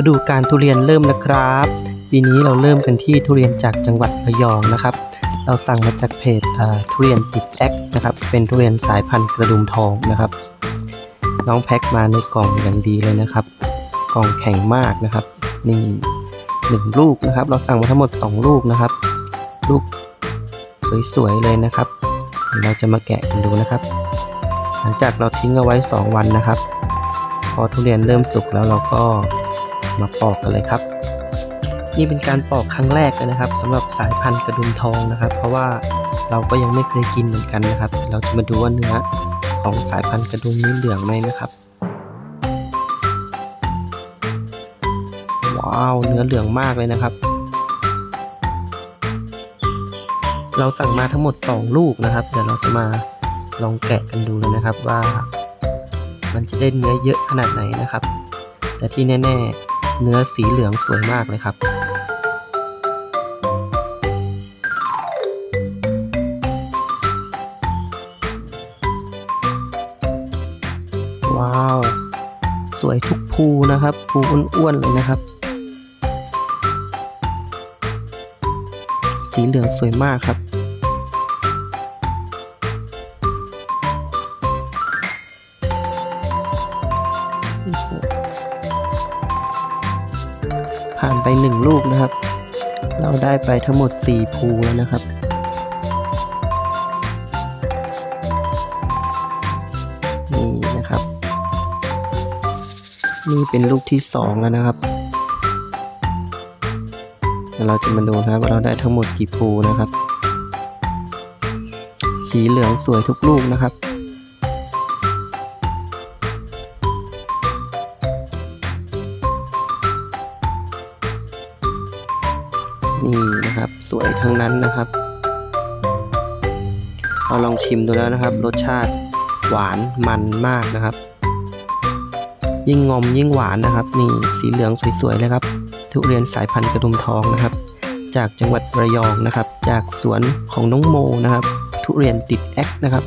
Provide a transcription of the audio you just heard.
ฤดูการทุเรียนเริ่มแล้วครับ ปีนี้เราเริ่มกันที่ทุเรียนจากจังหวัดระยองนะครับ เราสั่งมาจากเพจทุเรียนติดแอคนะครับ เป็นทุเรียนสายพันธุ์กระดุมทองนะครับ น้องแพ็คมาในกล่องอย่างดีเลยนะครับ กล่องแข็งมากนะครับ นี่หนึ่งลูกนะครับ เราสั่งมาทั้งหมด 2 ลูกนะครับ ลูกสวยๆเลยนะครับเดี๋ยวเราจะมาแกะกันดูนะครับ หลังจากเราทิ้งเอาไว้ 2 วันนะครับ พอทุเรียนเริ่มสุกแล้วเราก็ มาปอกกันเลยครับ นี่เป็นการปอกครั้งแรกเลยนะครับสำหรับสายพันธุ์กระดุมทองนะครับ เพราะว่าเราก็ยังไม่เคยกินเหมือนกันนะครับ เราจะมาดูว่าเนื้อของสายพันธุ์กระดุมนี้เหลืองไหมนะครับ ว้าวเนื้อเหลืองมากเลยนะครับ เราสั่งมาทั้งหมด 2 ลูกนะครับ เดี๋ยวเราจะมาลองแกะกันดูเลยนะครับว่ามันจะได้เนื้อเยอะขนาดไหนนะครับ แต่ที่แน่ ๆ เนื้อสีเหลืองสวยมากเลยครับ ว้าว สวยทุกภูนะครับ ภูอ้วนๆเลยนะครับ สีเหลืองสวยมากครับ ผ่านไปหนึ่งลูกนะครับ เราได้ไปทั้งหมด 4 ภูแล้วนะครับนี่นะครับ นี่เป็นลูกที่ 2 แล้วนะครับเดี๋ยวเราจะมาดูนะครับว่าเราได้ทั้งหมดกี่ภูนะครับ สีเหลืองสวยทุกลูกนะครับ นี่นะครับ สวยทั้งนั้นนะครับ เราลองชิมดูแล้วนะครับ รสชาติหวานมันมากนะครับ ยิ่งงอมยิ่งหวานนะครับ นี่สีเหลืองสวยๆเลยครับ ทุเรียนสายพันธุ์กระดุมทองนะครับ จากจังหวัดระยองนะครับ จากสวนของน้องโมนะครับ ทุเรียนติดแอคนะครับ